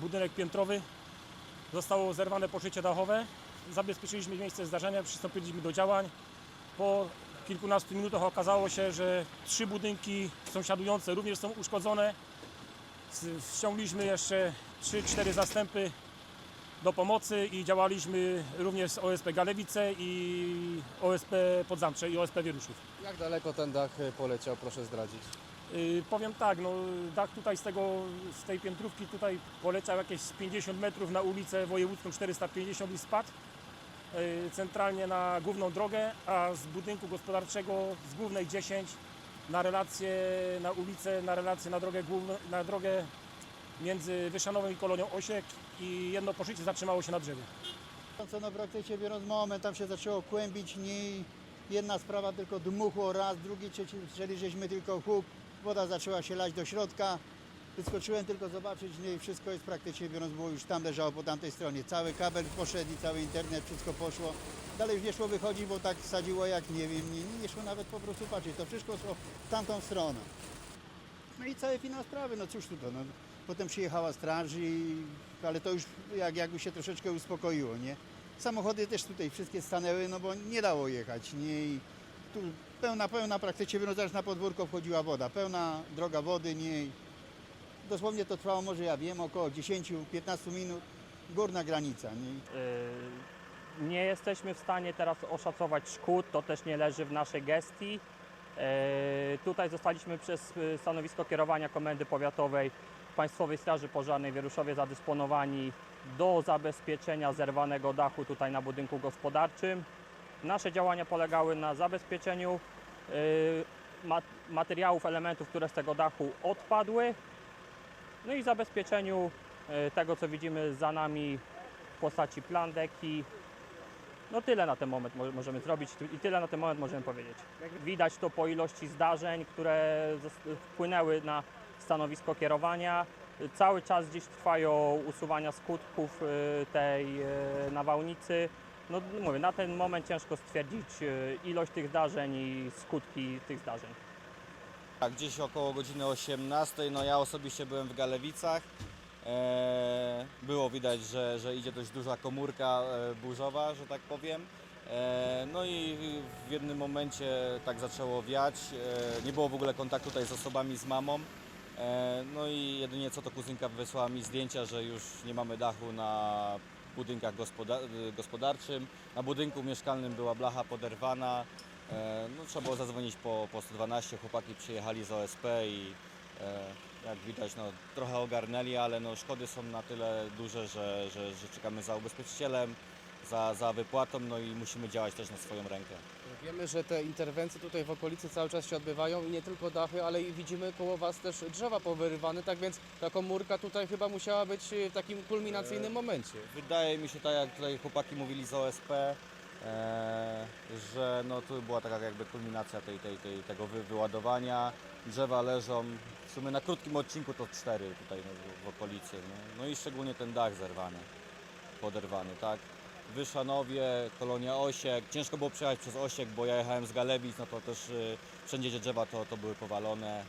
budynek piętrowy. Zostało zerwane pokrycie dachowe. Zabezpieczyliśmy miejsce zdarzenia, przystąpiliśmy do działań. Po kilkunastu minutach okazało się, że trzy budynki sąsiadujące również są uszkodzone. Ściągliśmy jeszcze 3-4 zastępy do pomocy i działaliśmy również z OSP Galewice i OSP Podzamcze i OSP Wieruszów. Jak daleko ten dach poleciał, proszę zdradzić? Yy, powiem tak, no, dach tutaj z, tego, z tej piętrówki tutaj poleciał jakieś z 50 metrów na ulicę wojewódzką 450 i spadł yy, centralnie na główną drogę, a z budynku gospodarczego z głównej 10 na relację na ulicę, na relację na drogę, główną, na drogę między Wyszanowem i Kolonią Osiek i jedno poszycie zatrzymało się na drzewie. Co no praktycznie biorąc moment, tam się zaczęło kłębić, nie jedna sprawa tylko dmuchło raz, drugi, trzeci, strzeli żeśmy tylko huk, woda zaczęła się lać do środka, wyskoczyłem tylko zobaczyć, nie, i wszystko jest praktycznie biorąc, było już tam leżało po tamtej stronie, cały kabel poszedł i cały internet, wszystko poszło, dalej już nie szło wychodzić, bo tak sadziło jak nie wiem, nie, nie szło nawet po prostu patrzeć, to wszystko szło w tamtą stronę. No i cały finał sprawy, no cóż tu to, no. Potem przyjechała straż, i, ale to już jak, jakby się troszeczkę uspokoiło, nie? Samochody też tutaj wszystkie stanęły, no bo nie dało jechać, nie? I tu pełna, pełna praktycznie, aż na podwórko wchodziła woda, pełna droga wody, nie? I Dosłownie to trwało może, ja wiem, około 10-15 minut, górna granica, nie? Yy, Nie jesteśmy w stanie teraz oszacować szkód, to też nie leży w naszej gestii. Yy, Tutaj zostaliśmy przez y, stanowisko kierowania Komendy Powiatowej Państwowej Straży Pożarnej w Wieruszowie zadysponowani do zabezpieczenia zerwanego dachu tutaj na budynku gospodarczym. Nasze działania polegały na zabezpieczeniu mat- materiałów, elementów, które z tego dachu odpadły, no i zabezpieczeniu e, tego, co widzimy za nami w postaci plandeki. No tyle na ten moment mo- możemy zrobić i tyle na ten moment możemy powiedzieć. Widać to po ilości zdarzeń, które wpłynęły na stanowisko kierowania. Cały czas gdzieś trwają usuwania skutków e, tej nawałnicy. No mówię, na ten moment ciężko stwierdzić e, ilość tych zdarzeń i skutki tych zdarzeń. Tak, gdzieś około godziny 18. No ja osobiście byłem w Galewicach. E, było widać, że, że idzie dość duża komórka e, burzowa, że tak powiem. No i w jednym momencie tak zaczęło wiać. Nie było w ogóle kontaktu tutaj z osobami, z mamą. No i jedynie co to kuzynka wysłała mi zdjęcia, że już nie mamy dachu na budynkach gospoda- gospodarczym. Na budynku mieszkalnym była blacha poderwana. E, No, trzeba było zadzwonić po, po 112, chłopaki przyjechali z OSP i e, jak widać no, trochę ogarnęli, ale no, szkody są na tyle duże, że, że, że czekamy za ubezpieczycielem, za, za wypłatą no i musimy działać też na swoją rękę. Wiemy, że te interwencje tutaj w okolicy cały czas się odbywają i nie tylko dachy, ale i widzimy koło Was też drzewa powyrywane, tak więc ta komórka tutaj chyba musiała być y, w takim kulminacyjnym momencie. Wydaje mi się tak, jak tutaj chłopaki mówili z OSP, e, że no, tu była taka jakby kulminacja tej, tej, tej, tego wy, wyładowania. Drzewa leżą, w sumie na krótkim odcinku to cztery tutaj no, w, w okolicy. No. no i szczególnie ten dach zerwany, poderwany, tak. Wyszanowie, kolonia Osiek. Ciężko było przejechać przez Osiek, bo ja jechałem z Galewic, no to też y, wszędzie gdzie drzewa to, to były powalone.